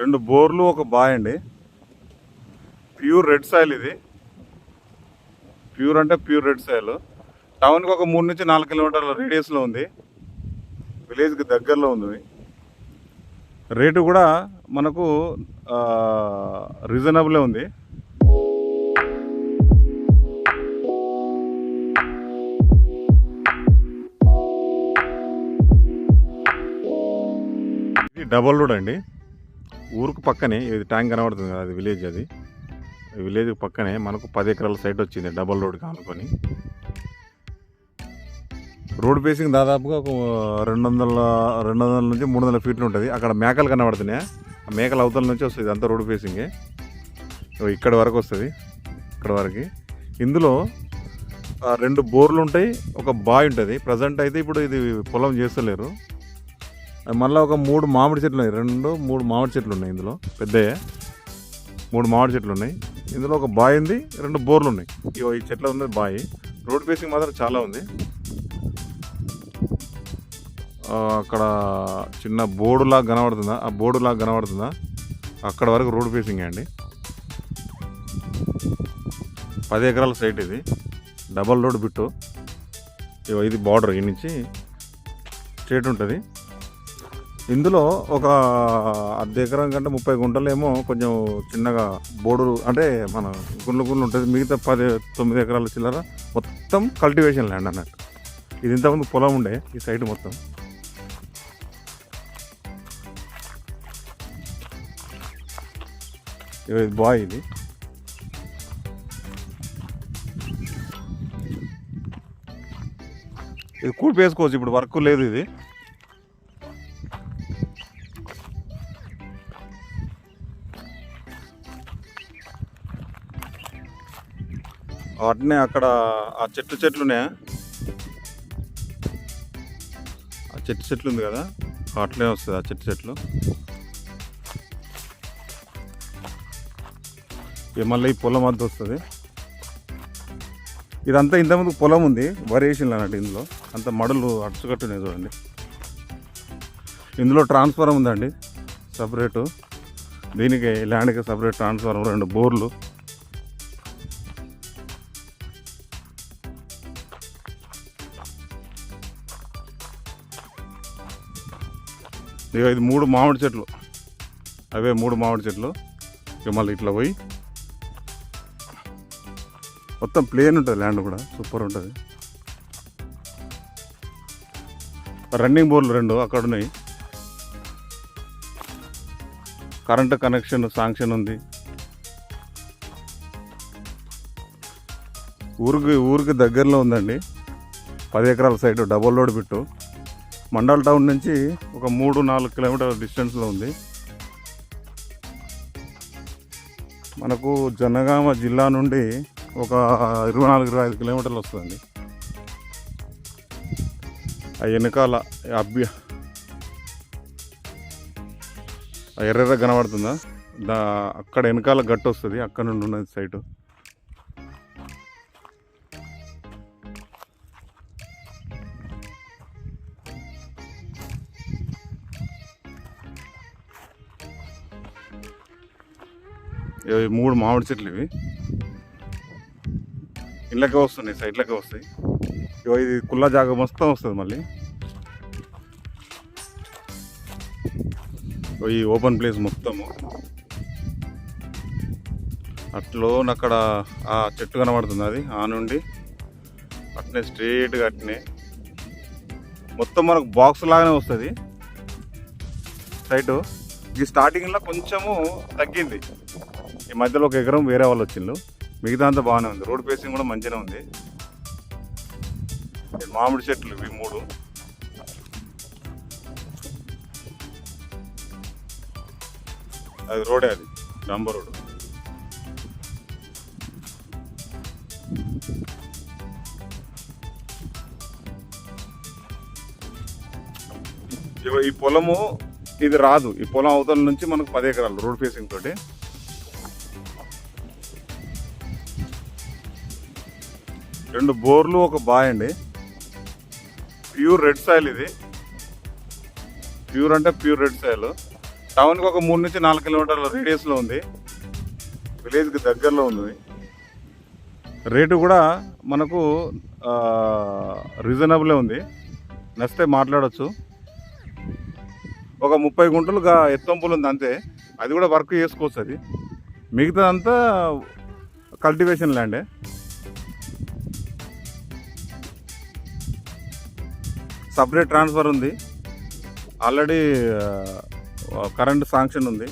రెండు బోర్లు ఒక బాయ్ అండి. ప్యూర్ రెడ్ సాయిల్ ఇది. ప్యూర్ అంటే ప్యూర్ రెడ్ సాయిల్. టౌన్కి ఒక మూడు నుంచి నాలుగు కిలోమీటర్ల రేడియస్లో ఉంది. విలేజ్కి దగ్గరలో ఉంది రేటు కూడా మనకు రీజనబులే ఉంది. ఇది డబల్ రోడ్ అండి. ఊరుకు పక్కనే ఇది ట్యాంక్ కనబడుతుంది కదా అది విలేజ్ అది. విలేజ్ పక్కనే మనకు పది ఎకరాల సైట్ వచ్చింది డబల్ రోడ్ కానుకొని. రోడ్ ఫేసింగ్ దాదాపుగా ఒక రెండు వందల రెండు వందల నుంచి మూడు వందల ఫీట్లు ఉంటుంది. అక్కడ మేకలు కనబడుతున్నాయి? ఆ మేకల అవతల నుంచి వస్తుంది అంతా రోడ్ ఫేసింగే. ఇక్కడ వరకు వస్తుంది ఇక్కడ వరకు. ఇందులో రెండు బోర్లు ఉంటాయి ఒక బాయ్ ఉంటుంది. ప్రజెంట్ అయితే ఇప్పుడు ఇది పొలం చేస్తలేరు. మళ్ళీ ఒక మూడు మామిడి చెట్లు ఉన్నాయి. రెండు మూడు మామిడి చెట్లు ఉన్నాయి ఇందులో. పెద్దయ్యే. మూడు మామిడి చెట్లు ఉన్నాయి. ఇందులో ఒక బావి ఉంది రెండు బోర్లు ఉన్నాయి. ఈ చెట్ల ఉన్నది బాయ్. రోడ్ ఫేసింగ్ మాత్రం చాలా ఉంది. అక్కడ చిన్న బోర్డు లాగా కనబడుతుందా? ఆ బోర్డు లాగా కనబడుతుందా? అక్కడ వరకు రోడ్ ఫేసింగ్ అండి. పది ఎకరాల సైట్ ఇది. Double road bit. ఇది బార్డర్ ఈ నుంచి స్ట్రేట్ ఉంటుంది. ఇందులో ఒక అర్ధ ఎకరం కంటే ముప్పై గుంటలేమో కొంచెం చిన్నగా బోర్డు అంటే మన గుండ్లు గుండ్లు ఉంటుంది మిగతా పది తొమ్మిది ఎకరాల చిల్లర మొత్తం కల్టివేషన్ ల్యాండ్ అన్నట్టు. ఇది ఇంతకుముందు పొలం ఉండే ఈ సైడ్ మొత్తం. ఇది బాయ్ ఇది. ఇది కూడిపేసుకోవచ్చు ఇప్పుడు వర్క్ లేదు ఇది. వాటినే అక్కడ ఆ చెట్లు చెట్లునే ఆ చెట్టు చెట్లు ఉంది కదా అట్లే వస్తుంది ఆ చెట్టు చెట్లు. ఇక మళ్ళీ ఈ పొలం అంత వస్తుంది. ఇదంతా ఇంతకుముందు పొలం ఉంది వరి వేసింది అన్నట్టు ఇందులో. అంత మడులు అడుచుకట్టున్నాయి చూడండి. ఇందులో ట్రాన్స్ఫారం ఉందండి సపరేటు. దీనికి ల్యాండ్కి సపరేట్ ట్రాన్స్ఫారం రెండు బోర్లు. ఇక ఇది మూడు మామిడి చెట్లు. అవే మూడు మామిడి చెట్లు. ఇక మళ్ళీ ఇట్లా పోయి మొత్తం ప్లేన్ ఉంటుంది ల్యాండ్ కూడా సూపర్ ఉంటుంది. రన్నింగ్ బోర్లు రెండు అక్కడ ఉన్నాయి. కరెంటు కనెక్షన్ శాంక్షన్ ఉంది. ఊరికి ఊరికి దగ్గరలో ఉందండి. పది ఎకరాల సైడ్ డబల్ రోడ్ పెట్టు. మండల్ టౌన్ నుంచి ఒక మూడు నాలుగు కిలోమీటర్ల డిస్టెన్స్లో ఉంది. మనకు జనగామ జిల్లా నుండి ఒక ఇరవై నాలుగు ఇరవై ఐదు కిలోమీటర్లు వస్తుందండి ఆ వెనకాల అభ్య ఆ ఎర్రెర్ర కనబడుతుందా? దా అక్కడ వెనకాల గట్టు వస్తుంది అక్కడ నుండి ఉన్నది సైటు. ఇవి మూడు మామిడి చెట్లు ఇవి. ఇళ్ళకే వస్తున్నాయి సైడ్లకే వస్తాయి. ఇగో ఇది కుల్లా జాగ మొత్తం వస్తుంది మళ్ళీ. ఈ ఓపెన్ ప్లేస్ మొత్తము. అట్లో అక్కడ ఆ చెట్టు కనబడుతుంది అది ఆ నుండి. అట్నే స్ట్రేట్గా అట్నే. మొత్తం మనకు బాక్స్ లాగానే వస్తుంది. సైటు. ఈ స్టార్టింగ్లో కొంచెము తగ్గింది. ఈ మధ్యలో ఒక ఎకరం వేరే వాళ్ళు వచ్చిండ్రు. మిగతా అంతా బాగానే ఉంది. రోడ్ పేసింగ్ కూడా మంచిగానే ఉంది. మామిడి చెట్లు ఇవి మూడు. అది రోడే అది. డంబర్ రోడ్. ఇగో ఈ పొలము ఇది రాదు. ఈ పొలం అవతల నుంచి మనకు పది ఎకరాలు రోడ్ ఫేసింగ్ తోటి. రెండు బోర్లు ఒక బాయ్ అండి. ప్యూర్ రెడ్ సాయిల్ ఇది. ప్యూర్ అంటే ప్యూర్ రెడ్ సాయిల్ టౌన్కి ఒక మూడు నుంచి నాలుగు కిలోమీటర్ల రేడియస్లో ఉంది. విలేజ్కి దగ్గరలో ఉంది. రేటు కూడా మనకు రీజనబులే ఉంది. నచ్చితే మాట్లాడవచ్చు ఒక ముప్పై గుంటలుగా ఎత్తంపులు ఉంది అంతే. అది కూడా వర్క్ చేసుకోవచ్చు అది. మిగతాదంతా కల్టివేషన్ ల్యాండే. సపరేట్ ట్రాన్స్ఫర్ ఉంది. ఆల్రెడీ కరెంట్ శాంక్షన్ ఉంది.